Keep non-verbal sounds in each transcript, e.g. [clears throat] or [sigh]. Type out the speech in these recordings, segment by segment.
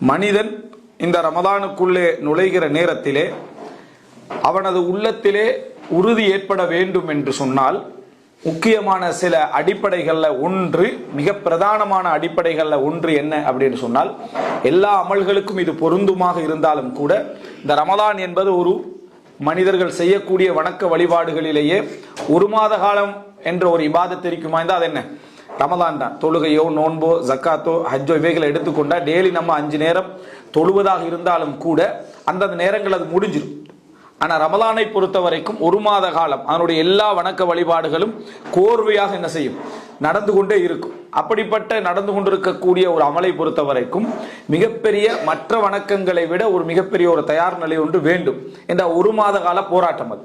மனிதன் இந்த ரமதானுக்குள்ளே நுழைகிற நேரத்திலே அவனது உள்ளத்திலே உறுதி ஏற்பட வேண்டும் என்று சொன்னால் முக்கியமான சில அடிப்படைகளில் ஒன்று மிக பிரதானமான அடிப்படைகளில் ஒன்று என்ன அப்படின்னு சொன்னால் எல்லா அமல்களுக்கும் இது பொருந்துமாக இருந்தாலும் கூட இந்த ரமதான் என்பது ஒரு மனிதர்கள் செய்யக்கூடிய வணக்க வழிபாடுகளிலேயே ஒரு மாத காலம் என்ற ஒரு இபாதத் அது என்ன? ரமதான் தான் தொழுகையோ நோன்போ ஜக்காத்தோ ஹஜ்ஜோ இவைகளை எடுத்துக்கொண்டா டெய்லி நம்ம அஞ்சு நேரம் தொழுவதாக இருந்தாலும் கூட அந்தந்த நேரங்கள் அது முடிஞ்சிடும் ஆனால் ரமலானை பொறுத்த வரைக்கும் ஒரு மாத காலம் அதனுடைய எல்லா வணக்க வழிபாடுகளும் கோர்வையாக என்ன செய்யும்? நடந்து கொண்டே இருக்கும். அப்படிப்பட்ட நடந்து கொண்டிருக்கக்கூடிய ஒரு அமலை பொறுத்த வரைக்கும் மிகப்பெரிய மற்ற வணக்கங்களை விட ஒரு மிகப்பெரிய ஒரு தயார் நிலை ஒன்று வேண்டும். என்ற ஒரு மாத கால போராட்டம் அது.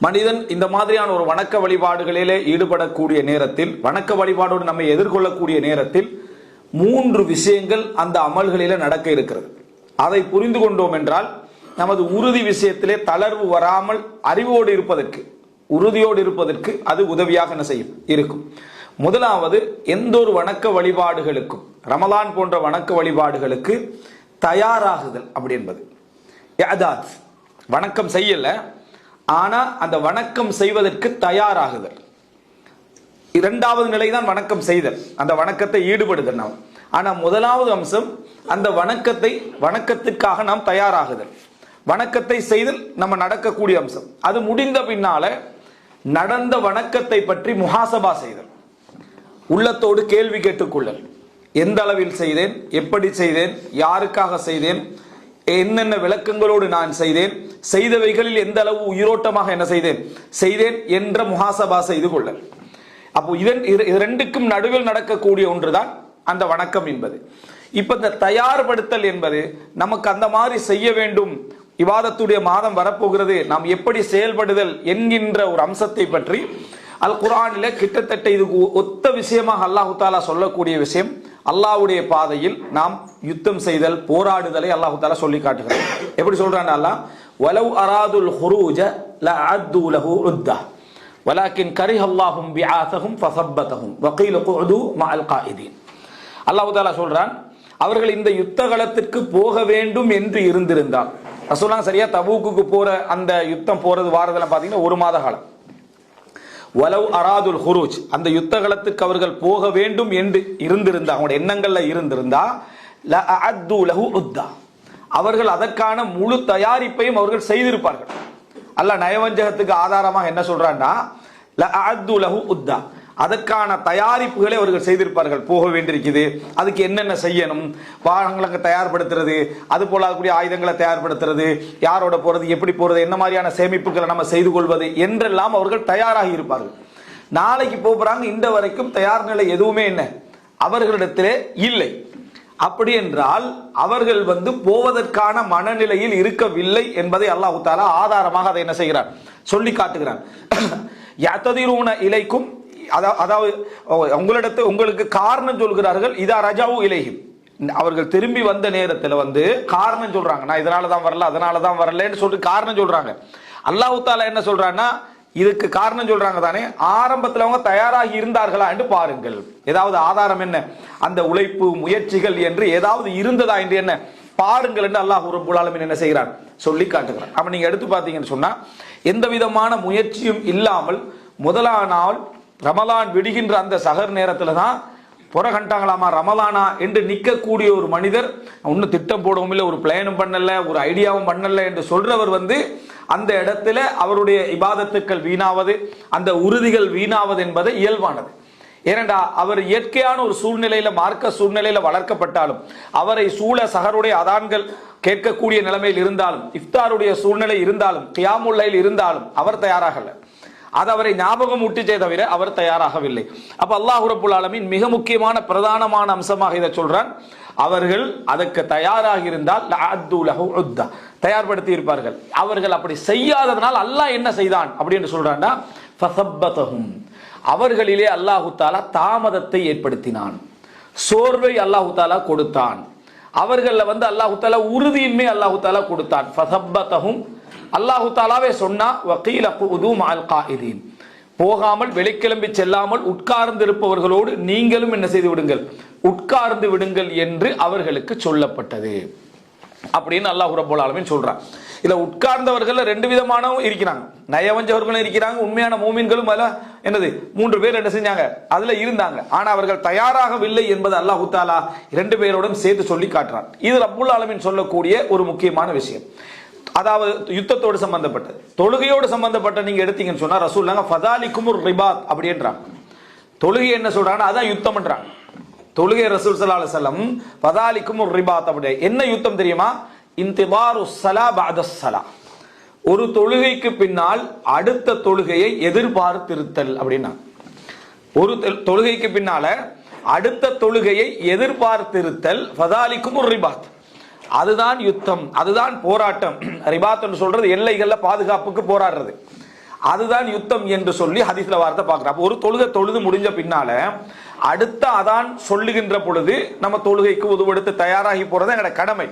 மனிதன் இந்த மாதிரியான ஒரு வணக்க வழிபாடுகளிலே ஈடுபடக்கூடிய நேரத்தில் வணக்க வழிபாடோடு நம்மை எதிர்கொள்ளக்கூடிய நேரத்தில் மூன்று விஷயங்கள் அந்த அமல்களிலே நடக்க இருக்கிறது. அதை புரிந்து கொண்டோம் என்றால் நமது உறுதி விஷயத்திலே தளர்வு வராமல் அறிவோடு இருப்பதற்கு உறுதியோடு இருப்பதற்கு அது உதவியாக என்ன செய்யும்? இருக்கும். முதலாவது எந்த ஒரு வணக்க வழிபாடுகளுக்கும் ரமலான் போன்ற வணக்க வழிபாடுகளுக்கு தயாராகுதல் அப்படி என்பது. வணக்கம் செய்யல ஆனால் அந்த வணக்கம் செய்வதற்கு தயாராகுதல். இரண்டாவது நிலைதான் வணக்கம் செய்தல். அந்த வணக்கத்தை ஈடுபடுதல் நாம். ஆனால் முதலாவது அம்சம் அந்த வணக்கத்தை வணக்கத்துக்காக நாம் தயாராகுதல். வணக்கத்தை செய்தல் நம்ம நடக்கக்கூடிய அம்சம். அது முடிந்த பின்னால நடந்த வணக்கத்தை பற்றி முகாசபா செய்தல். உள்ளத்தோடு கேள்வி கேட்டுக்கொள்ளல். எந்த அளவில் செய்தேன்? எப்படி செய்தேன்? யாருக்காக செய்தேன்? என்னென்ன விளக்கங்களோடு நான் செய்தேன்? செய்தவைகளில் எந்த அளவு உயிரோட்டமாக என்ன செய்தேன்? செய்தேன் என்ற முகாசபா செய்து கொள்ளல். அப்போ இதன் இது- ரெண்டுக்கும் நடுவில் நடக்கக்கூடிய ஒன்றுதான் அந்த வணக்கம் என்பது. இப்ப இந்த தயார்படுத்தல் என்பது நமக்கு அந்த மாதிரி செய்ய வேண்டும். இவாதத்துடைய மாதம் வரப்போகிறது. நாம் எப்படி செயல்படுதல் என்கின்ற ஒரு அம்சத்தை பற்றி அல் குரானில கிட்டத்தட்ட இதுக்கு ஒத்த விஷயமாக அல்லாஹு தாலா சொல்லக்கூடிய விஷயம். அல்லாவுடைய பாதையில் நாம் யுத்தம் செய்தல் போராடுதலை அல்லாஹு தாலா சொல்லி காட்டுகிறோம் எப்படி சொல்றான் அல்லாஹ்? வலவ் அராதுல் ஹுரூஜ ல அத்து லஹு ருத்தா வலாக்கின் கரிஹ் அல்லாஹும் விஆசஹும் ஃபசப்பதஹும் வகீல குது மால் காயிதீன் அல்லாஹு தாலா சொல்றான் அவர்கள் இந்த யுத்த களத்திற்கு போக வேண்டும் என்று இருந்திருந்தால். ரசூல்லாம் சரியா தபூக்கு போற அந்த யுத்தம் போறது வாரதெல்லாம் பாத்தீங்கன்னா ஒரு மாத காலம். வலவ் அராதுல் ஹுரூஜ். அந்த யுத்த களத்துக்கு அவர்கள் போக வேண்டும் என்று இருந்திருந்தா அவங்களோட எண்ணங்கள்ல இருந்திருந்தா லஅஅத்து லஹு உத்தா. அவர்கள் அதற்கான முழு தயாரிப்பையும் அவர்கள் செய்திருப்பார்கள். அல்ல நயவஞ்சகத்துக்கு ஆதாரமாக என்ன சொல்றான்னா லஅஅத்து லஹு உத்தா. அதற்கான தயாரிப்புகளை அவர்கள் செய்திருப்பார்கள். போக வேண்டியிருக்குது. அதுக்கு என்னென்ன செய்யணும்? வாகனங்களை தயார்படுத்துறது அது போல அதுக்குரிய ஆயுதங்களை தயார்படுத்துறது யாரோட போகிறது எப்படி போகிறது என்ன மாதிரியான சேமிப்புகளை நம்ம செய்து கொள்வது என்றெல்லாம் அவர்கள் தயாராகி இருப்பார்கள். நாளைக்கு போகிறாங்க இந்த வரைக்கும் தயார் நிலை எதுவுமே என்ன? அவர்களிடத்திலே இல்லை. அப்படி என்றால் அவர்கள் வந்து போவதற்கான மனநிலையில் இருக்கவில்லை என்பதை அல்லாஹு தாலா ஆதாரமாக அதை என்ன செய்கிறார் சொல்லி காட்டுகிறான். [clears throat] யத்ததிரூன இலைக்கும் அதாவது உங்களிடத்து உங்களுக்கு காரணம் சொல்கிறார்கள் இதா ரஜாவு இலைஹிம். அவர்கள் திரும்பி வந்த நேரத்தில் வந்து காரணம் சொல்றாங்க. நான் இதனால தான் வரல அதனால தான் வரலன்னு சொல்லிட்டு காரணம் சொல்றாங்க. அல்லாஹு தாலா என்ன சொல்றான்னா இதுக்கு காரணம் சொல்றாங்க தானே ஆரம்பத்தில் அவங்க தயாராகி இருந்தார்களா என்று பாருங்கள். ஏதாவது ஆதாரம் என்ன? அந்த உழைப்பு முயற்சிகள் என்று ஏதாவது இருந்ததா என்று என்ன? பாருங்கள் என்று அல்லாஹ் ரப்பல் ஆலமீன் என்ன செய்கிறான்? சொல்லி காட்டுகிறான். அப்ப நீங்க எடுத்து பார்த்தீங்கன்னு சொன்னா எந்த விதமான முயற்சியும் இல்லாமல் முதலா நாள் ரமலான் விடுகின்ற அந்த சகர் நேரத்தில் தான் புறகண்டாங்களாமா ரமலானா என்று நிற்கக்கூடிய ஒரு மனிதர் ஒன்றும் திட்டம் போடவும் இல்லை ஒரு பிளானும் பண்ணல ஒரு ஐடியாவும் பண்ணல என்று சொல்றவர் வந்து அந்த இடத்துல அவருடைய இபாதத்துக்கள் வீணாவது அந்த உறுதிகள் வீணாவது என்பது இயல்பானது. ஏனண்டா அவர் இயற்கையான ஒரு சூழ்நிலையில மார்க்க சூழ்நிலையில வளர்க்கப்பட்டாலும் அவரை சூழ சகருடைய அதான்கள் கேட்கக்கூடிய நிலைமையில் இருந்தாலும் இஃப்தாருடைய சூழ்நிலை இருந்தாலும் கியாமுல்லையில் இருந்தாலும் அவர் தயாராகலை. அது அவரை ஞாபகம் ஊட்டிச்சே தவிர அவர் தயாராகவில்லை. அப்ப அல்லாஹ் ரப்புல் மிக முக்கியமான பிரதானமான அம்சமாக இதை சொல்றான். அவர்கள் அதற்கு தயாராக இருந்தால் தயார்படுத்தி இருப்பார்கள். அவர்கள் அப்படி செய்யாததனால் அல்லாஹ் என்ன செய்தான் அப்படின்னு சொல்றான்னா அவர்களிலே அல்லாஹு தாலா தாமதத்தை ஏற்படுத்தினான். சோர்வை அல்லாஹு தாலா கொடுத்தான். அவர்களில் வந்து அல்லாஹு தாலா உறுதியின்மை அல்லாஹு தாலா கொடுத்தான். அல்லாஹு தாலாவே சொன்னா வக்கீல குது மால் காயிதீன். போகாமல் வெளிக்கிளம்பி செல்லாமல் உட்கார்ந்திருப்பவர்களோடு நீங்களும் என்ன செய்து விடுங்கள் உட்கார்ந்து விடுங்கள் என்று அவர்களுக்கு சொல்லப்பட்டது. அப்படின்னு அல்லாஹ் ரபுல் ஆலமின் சொல்றான். இதுல உட்கார்ந்தவர்கள் ரெண்டு விதமானவும் இருக்கிறாங்க. நயவஞ்சவர்களும் இருக்கிறாங்க உண்மையான மூமின்களும் அதுல என்னது? மூன்று பேர் என்ன செஞ்சாங்க? அதுல இருந்தாங்க. ஆனா அவர்கள் தயாராகவில்லை என்பது அல்லாஹு தாலா இரண்டு பேரோடும் சேர்த்து சொல்லி காட்டுறான். இது ரப்புல் ஆலமின் சொல்லக்கூடிய ஒரு முக்கியமான விஷயம். அதாவது யுத்தத்தோடு சம்பந்தப்பட்டது. தொழுகையோடு சம்பந்தப்பட்ட நீங்க எடுத்தீங்கன்னு சொன்னா ரசூல்லாங்க ஃபதாலிக்கும் குமுர் ரிபாத் அப்படின்றாங்க தொழுகை என்ன சொல்றாங்க அதான் யுத்தம்ன்றாங்க தொழுகை ரசூல் சல்லா அலைஹி வஸல்லம் குமுர் ஒரு ரிபாத் அப்படி. என்ன யுத்தம் தெரியுமா? இன்திபாரு ஸலா பாதசலா ஒரு தொழுகைக்கு பின்னால் அடுத்த தொழுகையை எதிர்பார்த்திருத்தல் அப்படின்னா ஒரு தொழுகைக்கு பின்னால அடுத்த தொழுகையை எதிர்பார்த்திருத்தல் ஃபதாலிக்கும் ஒரு ரிபாத். அதுதான் யுத்தம் அதுதான் போராட்டம். ரிபாத் சொல்றது எல்லைகள்ல பாதுகாப்புக்கு போராடுறது. அதுதான் யுத்தம் என்று சொல்லி ஹதீஸ்ல வார்த்தை பார்க்கிறோம் ஒரு தொழுகை தொழுது முடிஞ்ச பின்னால அடுத்த அதான் சொல்லுகின்ற பொழுது நம்ம தொழுகைக்கு உதவெடுத்து தயாராகி போறது என்னோட கடமை.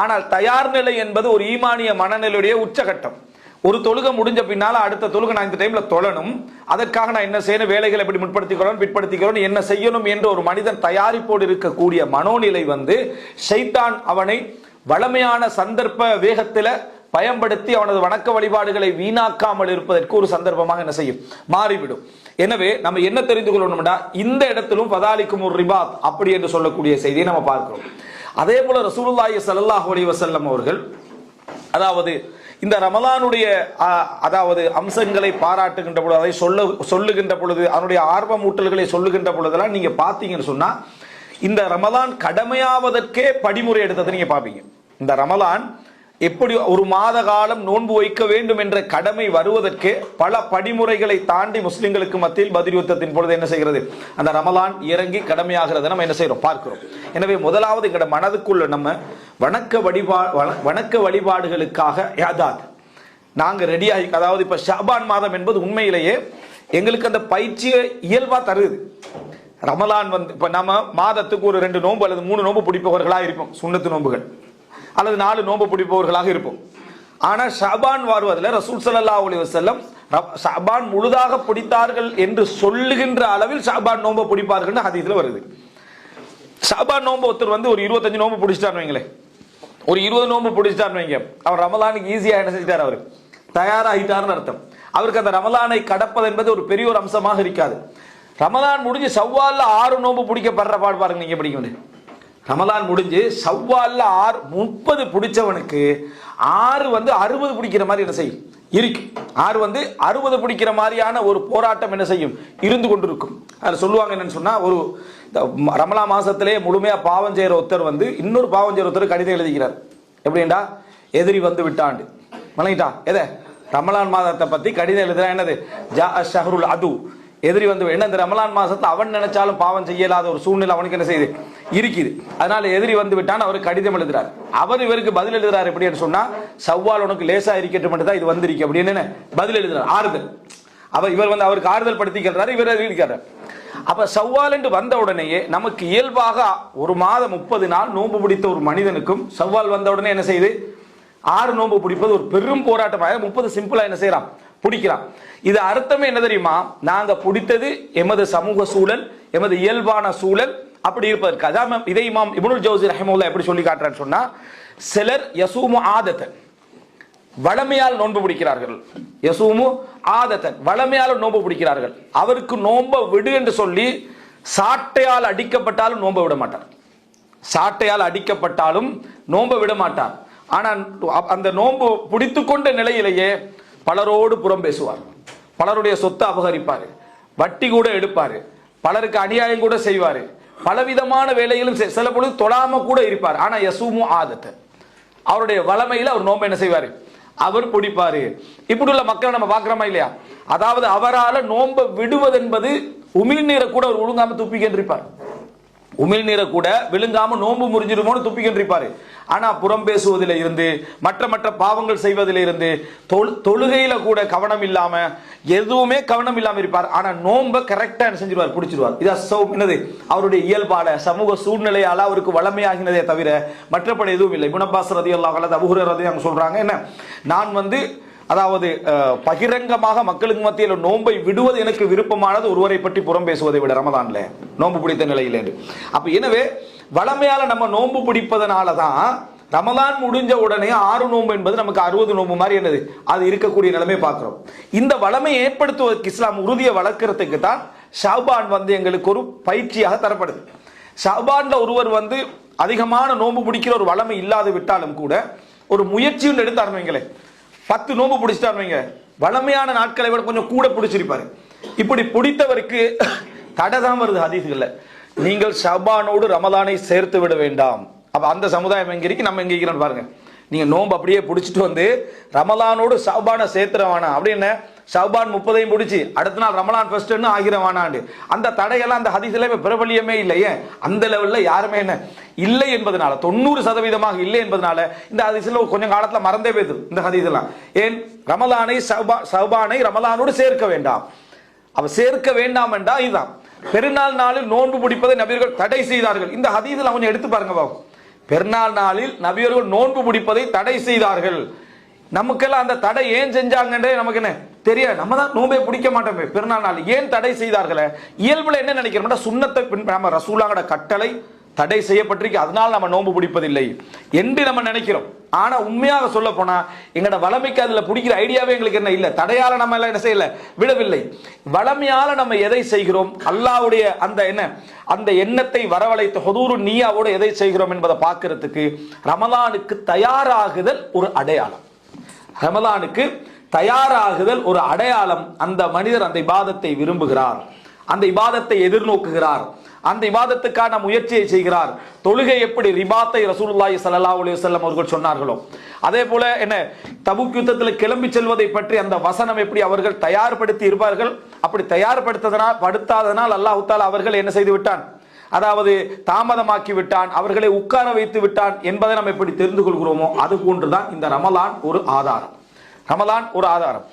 ஆனால் தயார் நிலை என்பது ஒரு ஈமானிய மனநிலையுடைய உச்சகட்டம். ஒரு தொழுகை முடிஞ்ச பின்னால அடுத்த தொழுகை நான் இந்த டைம்ல தொழணும். அதற்காக நான் என்ன செய்யணும்? வேலைகளை எப்படி முற்படுத்திக்கிறோம் பிற்படுத்திக்கிறோம் என்ன செய்யணும்? என்று ஒரு மனிதன் தயாரிப்போடு இருக்கக்கூடிய மனோநிலை வந்து ஷைத்தான் அவனை வளமையான சந்தர்ப்ப வேகத்தில் பயன்படுத்தி அவனது வணக்க வழிபாடுகளை வீணாக்காமல் இருப்பதற்கு ஒரு சந்தர்ப்பமாக என்ன செய்யும்? மாறிவிடும். எனவே நம்ம என்ன தெரிந்து கொள்ளணும்னா இந்த இடத்திலும் பதாலிக்கும் ஒரு ரிபாத் அப்படி என்று சொல்லக்கூடிய செய்தியை நம்ம பார்க்கிறோம். அதே போல ரசூலுல்லாஹி சல்லாஹ் அலி வசல்லம் அவர்கள் அதாவது இந்த ரமலானுடைய அதாவது அம்சங்களை பாராட்டுகின்ற பொழுது அதை சொல்ல சொல்லுகின்ற பொழுது அதனுடைய ஆர்வமூட்டல்களை சொல்லுகின்ற பொழுதெல்லாம் நீங்க பார்த்தீங்கன்னு சொன்னா இந்த ரமலான் கடமையாவதற்கே படிமுறை எடுத்ததை நீங்க பார்ப்பீங்க. இந்த ரமலான் எப்படி ஒரு மாத காலம் நோன்பு வைக்க வேண்டும் என்ற கடமை வருவதற்கு பல படிமுறைகளை தாண்டி முஸ்லிம்களுக்கு மத்தியில் பதில் யுத்தத்தின் பொழுது என்ன செய்கிறது? அந்த ரமலான் இறங்கி கடமையாகிறது. நம்ம என்ன செய்கிறோம் பார்க்கிறோம். எனவே முதலாவது எங்களோட மனதுக்குள்ள நம்ம வணக்க வழிபா வணக்க வழிபாடுகளுக்காக யாதாத் நாங்கள் ரெடியாகி அதாவது இப்போ ஷாபான் மாதம் என்பது உண்மையிலேயே எங்களுக்கு அந்த பயிற்சியை இயல்பாக தருது. ரமலான் வந்து இப்போ நம்ம மாதத்துக்கு ஒரு ரெண்டு நோன்பு அல்லது மூணு நோன்பு பிடிப்பவர்களாக இருப்போம். சுண்ணத்து நோன்புகள். அல்லது நாலு நோன்பு பிடிப்பவர்களாக இருப்போம். ஆனால் ஷாபான் வருவதில் ரசூல் சல்லா அலி வசல்லம் ஷாபான் முழுதாக பிடித்தார்கள் என்று சொல்லுகின்ற அளவில் ஷாபான் நோம்பு பிடிப்பார்கள் ஹதீஸ்ல வருது. ஷாபான் நோன்பு ஒருத்தர் வந்து ஒரு இருபத்தஞ்சு நோம்பு பிடிச்சிட்டான்னு வைங்களேன் ஒரு இருபது நோன்பு பிடிச்சிட்டான்னு வைங்க. அவர் ரமலானுக்கு ஈஸியாக என்ன செஞ்சிட்டார் அவர்? தயாராகிட்டார்னு அர்த்தம். அவருக்கு அந்த ரமலானை கடப்பது என்பது ஒரு பெரிய ஒரு அம்சமாக இருக்காது. ரமலான் முடிஞ்சு சவ்வாலில் ஆறு நோன்பு பிடிக்கப்படுற பாடு பாருங்க நீங்கள் பிடிக்க முடியும் ரமலான் முடிஞ்சு சவ்வால்ல ஆறு முப்பது பிடிச்சவனுக்கு ஆறு வந்து அறுபது பிடிக்கிற மாதிரி என்ன செய்யும்? இருக்கு. ஆறு வந்து அறுபது பிடிக்கிற மாதிரியான ஒரு போராட்டம் என்ன செய்யும்? இருந்து கொண்டிருக்கும். அதில் சொல்லுவாங்க என்னன்னு சொன்னால் ஒரு ரமலா மாதத்திலே முழுமையாக பாவம் செய்கிற ஒருத்தர் வந்து இன்னொரு பாவம் செய்கிற ஒருத்தர் கடிதம் எழுதுகிறார். எப்படின்டா எதிரி வந்து விட்டாண்டு. வணங்கிட்டா எதை? ரமலான் மாதத்தை பற்றி கடிதம் எழுதுறா. என்னது? ஜா ஷஹருல் அது. எதிரி வந்து என்ன இந்த ரமலான் மாசத்தை அவன் நினைச்சாலும் பாவம் செய்யலாத ஒரு சூழ்நிலை அவனுக்கு என்ன செய்யுது? இருக்குது. அதனால எதிரி வந்து விட்டான் அவர் கடிதம் எழுதுறாரு. அவர் இவருக்கு பதில் எழுதுறாரு எப்படின்னு சொன்னா சவ்வால் உனக்கு லேசா இருக்கட்டும் மட்டும் தான் இது வந்திருக்கு. அப்படின்னு பதில் எழுதுறாரு ஆறுதல். அவர் இவர் வந்து அவருக்கு ஆறுதல் படுத்திக்கிறாரு இவர் இருக்கிறார் அப்ப சவ்வால் என்று வந்த உடனேயே நமக்கு இயல்பாக ஒரு மாதம் முப்பது நாள் நோன்பு பிடித்த ஒரு மனிதனுக்கும் சவ்வால் வந்த உடனே என்ன செய்யுது? ஆறு நோன்பு பிடிப்பது ஒரு பெரும் போராட்டமாக முப்பது சிம்பிளா என்ன செய்யறான் பிடிக்கிறான் இது அர்த்தமே என்ன தெரியுமா? நாங்க பிடித்தது எமது சமூக சூழல் எமது இயல்பான சூழல் அப்படி இருப்பதற்கு. அதான் இதை இமாம் இபுனுல் ஜவுசி ரஹிமுல்லா எப்படி சொல்லி காட்டுறான்னு சொன்னா சிலர் யசூமு ஆதத்தன். வளமையால் நோன்பு பிடிக்கிறார்கள். யசூமு ஆதத்தன். வளமையால் நோன்பு பிடிக்கிறார்கள். அவருக்கு நோம்ப விடு என்று சொல்லி சாட்டையால் அடிக்கப்பட்டாலும் நோம்ப விட மாட்டார். சாட்டையால் அடிக்கப்பட்டாலும் நோன்பை விட மாட்டார். ஆனால் அந்த நோன்பு பிடித்துக்கொண்ட நிலையிலேயே பலரோடு புறம் பேசுவார். பலருடைய சொத்தை அபகரிப்பார். வட்டி கூட எடுப்பார். பலருக்கு அநியாயம் கூட செய்வார். பலவிதமான வேலைகளும் செய்- சில பொழுது தொடாம கூட இருப்பார். ஆனா யசுமு ஆதத்தை அவருடைய வளமையில அவர் நோன்பை என்ன செய்வாரு? அவர் பிடிப்பாரு. இப்படி உள்ள மக்களை நம்ம பார்க்குறோமா இல்லையா? அதாவது அவரால நோன்பை விடுவதென்பது உமிழ்நீரை கூட அவர் ஒழுங்காம துப்பிக்கின்றிருப்பார். உமிழ்நீரை கூட விழுங்காம நோன்பு முறிஞ்சிருமோன்னு துப்பிக்கின்றிருப்பாரு. ஆனா புறம் பேசுவதில் இருந்து மற்ற மற்ற பாவங்கள் செய்வதில் இருந்து தொழு- தொழுகையில கூட கவனம் இல்லாம எதுவுமே கவனம் இல்லாம இருப்பார். ஆனா நோன்பை கரெக்டா செஞ்சிருவார்? பிடிச்சிருவார் இது அசௌ- என்னது? அவருடைய இயல்பால சமூக சூழ்நிலையால அவருக்கு வளமையாகினதே தவிர மற்றபடி எதுவும் இல்லை. குணபாஸ் ரதி அல்லாஹ் அபுஹுர ரதி அவங்க சொல்றாங்க என்ன? நான் வந்து அதாவது பகிரங்கமாக மக்களுக்கு மத்தியில் நோன்பை விடுவது எனக்கு விருப்பமானது ஒருவரை பற்றி புறம் பேசுவதை விட ரமதான்ல. நோன்பு பிடித்த நிலையில் என்று அப்ப எனவே வளமையால நம்ம நோன்பு பிடிப்பதனால தான் ரமதான் முடிஞ்ச உடனே ஆறு நோன்பு என்பது நமக்கு அறுபது நோன்பு மாதிரி என்னது? அது இருக்கக்கூடிய நிலைமை பார்க்கிறோம். இந்த வளமையை ஏற்படுத்துவதற்கு இஸ்லாம் உறுதியை வளர்க்கறதுக்கு தான் ஷாபான் வந்து எங்களுக்கு ஒரு பயிற்சியாக தரப்படுது. ஷாபான்ல ஒருவர் வந்து அதிகமான நோன்பு பிடிக்கிற ஒரு வளமை இல்லாது விட்டாலும் கூட ஒரு முயற்சியும் ஒன்று எடுத்து ஆரம்பிங்களேன் பத்து நோன்பு பிடிச்சிட்டு வைங்க. வளமையான நாட்களை விட கொஞ்சம் கூட பிடிச்சிருப்பாரு. இப்படி பிடித்தவருக்கு தடை தான் வருது ஹதீஸ்கள்ல. நீங்கள் ஷபானோடு ரமதானை சேர்த்து விட வேண்டாம். அப்ப அந்த சமுதாயம் எங்க இருக்கு? நம்ம எங்க இருக்கிறோம் பாருங்க. நீங்கள் நோம்பு அப்படியே பிடிச்சிட்டு வந்து ரமலானோடு ஷாபானை சேர்த்துறவானா அப்படின்னு ஷாபான் முப்பதையும் பிடிச்சி அடுத்த நாள் ரமலான் ஃபர்ஸ்ட்னு ஆகிறவானாண்டு அந்த தடையெல்லாம் அந்த ஹதீஸ்ல பிரபலியமே இல்லையே. அந்த லெவலில் யாருமே என்ன? இல்லை என்பதனால தொண்ணூறு சதவீதமாக இல்லை என்பதனால இந்த ஹதீஸில் கொஞ்சம் காலத்தில் மறந்தே போயிடுது இந்த ஹதீஸ்லாம். ஏன்? ரமலானை ஷாபா ஷாபானை ரமலானோடு சேர்க்க வேண்டாம். அவ சேர்க்க வேண்டாம் என்றால் இதுதான். பெருநாள் நாளில் நோன்பு பிடிப்பதை நபர்கள் தடை செய்தார்கள். இந்த ஹதீஸில் அவங்க எடுத்து பாருங்க பாவம். பெருநாள் நாளில் நபியர்கள் நோன்பு பிடிப்பதை தடை செய்தார்கள். நமக்கெல்லாம் அந்த தடை ஏன் செஞ்சாங்கன்றே நமக்கு என்ன தெரிய நம்ம தான் நோம்பே பிடிக்க மாட்டோமே பெருநாள் நாள். ஏன் தடை செய்தார்களே? இயல்புல என்ன நினைக்கிறோம்னா சுண்ணத்தை பின் நம்ம ரசூலாங்கட கட்டளை தடை செய்யப்பட்டிருக்கு. அதனால நம்ம நோன்பு பிடிப்பதில்லை என்று நம்ம நினைக்கிறோம். ஆனா உண்மையாக சொல்ல போனா எங்களோட வளமைக்கு அதுல பிடிக்கிற ஐடியாவே எங்களுக்கு என்ன இல்ல. தடையால நம்ம எல்லாம் என்ன செய்யல? விடவில்லை. வளமையால நம்ம எதை செய்கிறோம்? அல்லாவுடைய அந்த என்ன? அந்த எண்ணத்தை வரவழைத்து ஹொதூரு நீயாவோட எதை செய்கிறோம் என்பதை பார்க்கறதுக்கு ரமதானுக்கு தயாராகுதல் ஒரு அடையாளம். ரமதானுக்கு தயாராகுதல் ஒரு அடையாளம் அந்த மனிதர் அந்த இபாதத்தை விரும்புகிறார். அந்த இபாதத்தை எதிர்நோக்குகிறார். அந்த விவாதத்துக்கான முயற்சியை செய்கிறார். தொழுகை எப்படி? ரிபாத்தை ரசூலுல்லாஹி சல்லா அலைஹி வஸல்லம் அவர்கள் சொன்னார்களோ? அதே போல என்ன? தபுக் யுத்தத்தில் கிளம்பி செல்வதை பற்றி அந்த வசனம் எப்படி அவர்கள் தயார்படுத்தி இருப்பார்கள்? அப்படி தயார்படுத்ததனால் படுத்தாதனால் அல்லாஹ் தாலா அவர்கள் என்ன செய்து விட்டான்? அதாவது தாமதமாக்கி விட்டான் அவர்களை உட்கார வைத்து விட்டான் என்பதை நம்ம எப்படி தெரிந்து கொள்கிறோமோ அது போன்றுதான் இந்த ரமலான் ஒரு ஆதாரம். ரமலான் ஒரு ஆதாரம்.